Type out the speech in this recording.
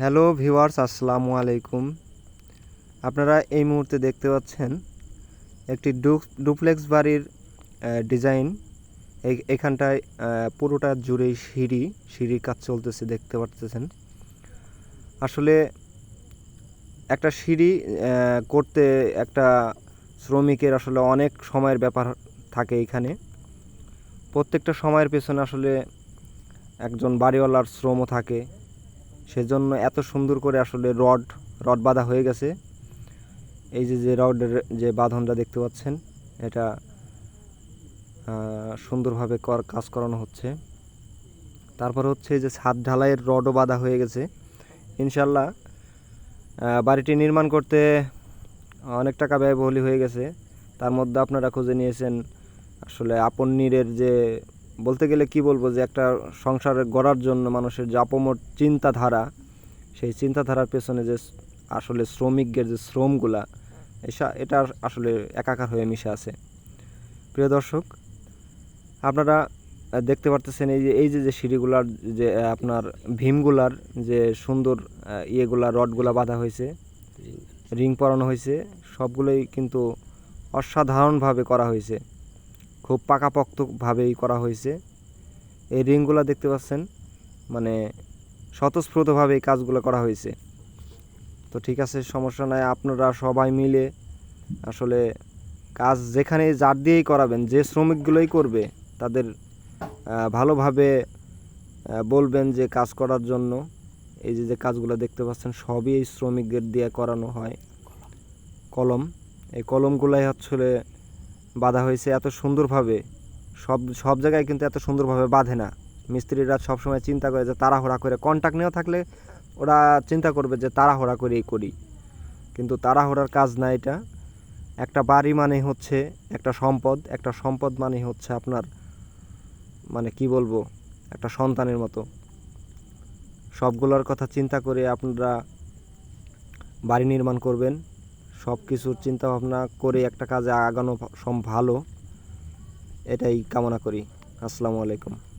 Hello viewers, আসসালামু আলাইকুম। আপনারা এই মুহূর্তে দেখতে পাচ্ছেন একটি ডুপ্লেক্স বাড়ির ডিজাইন। এখানটায় পুরোটা জুড়েই সিঁড়ি, সিঁড়ির কাজ চলতেছে, দেখতে পাচ্ছেন আসলে একটা সিঁড়ি করতে একটা শ্রমিকের আসলে অনেক সময়ের ব্যাপার থাকে এখানে। প্রত্যেকটা সময়ের পেছনে আসলে একজন বাড়িওয়ালার শ্রমও থাকে। সেজন্য এত সুন্দর করে আসলে রড রড বাঁধা হয়ে গেছে। এই যে যে রডের যে বাঁধনটা দেখতে পাচ্ছেন, এটা সুন্দরভাবে কর, কাজ করানো হচ্ছে। তারপর হচ্ছে যে ছাদ ঢালাইয়ের রডও বাঁধা হয়ে গেছে। ইনশাল্লাহ বাড়িটি নির্মাণ করতে অনেক টাকা ব্যয়বহুল হয়ে গেছে। তার মধ্যে আপনারা খুঁজে নিয়েছেন আসলে আপন নীরের যে বলতে গেলে কি বলব যে একটা সংসার গড়ার জন্য মানুষের যে আপমর চিন্তাধারা সেই চিন্তাধারার পেছনে যে আসলে শ্রমিকদের যে শ্রমগুলা এসা এটা আসলে একাকার হয়ে মিশে আছে। প্রিয় দর্শক আপনারা দেখতে পারতেছেন এই যে এই যে যে সিঁড়িগুলার যে আপনার ভীমগুলার যে সুন্দর ইয়েগুলা রডগুলা বাঁধা হয়েছে রিং পরানো হয়েছে সবগুলোই কিন্তু অসাধারণভাবে করা হয়েছে। খুব পাকাপোক্তভাবেই করা হয়েছে। এই রিংগুলো দেখতে পাচ্ছেন মানে স্বতঃস্ফূর্তভাবে এই কাজগুলো করা হয়েছে। তো ঠিক আছে, সমস্যা নাই, আপনারা সবাই মিলে আসলে কাজ যেখানে যার দিয়েই করাবেন, যে শ্রমিকগুলোই করবে, তাদের ভালোভাবে বলবেন যে কাজ করার জন্য। এই যে যে কাজগুলো দেখতে পাচ্ছেন, সবই এই শ্রমিকদের দিয়ে করানো হয়। কলম, এই কলমগুলাই আসলে বাঁধা হয়েছে এত সুন্দরভাবে। সব সব জায়গায় কিন্তু এত সুন্দরভাবে বাঁধে না। মিস্ত্রিরা সবসময় চিন্তা করে যে তাড়াহুড়া করে কন্ট্যাক্ট নেওয়া থাকলে ওরা চিন্তা করবে যে তাড়াহুড়া করেই করি। কিন্তু তাড়াহুড়ার কাজ না এটা। একটা বাড়ি মানে হচ্ছে একটা সম্পদ একটা সম্পদ মানে হচ্ছে আপনার মানে কি বলব? একটা সন্তানের মতো। সবগুলোর কথা চিন্তা করে আপনারা বাড়ি নির্মাণ করবেন। সব কিছুর চিন্তাভাবনা করে একটা কাজে আগানো সব ভালো। এটাই কামনা করি। আসসালামু আলাইকুম।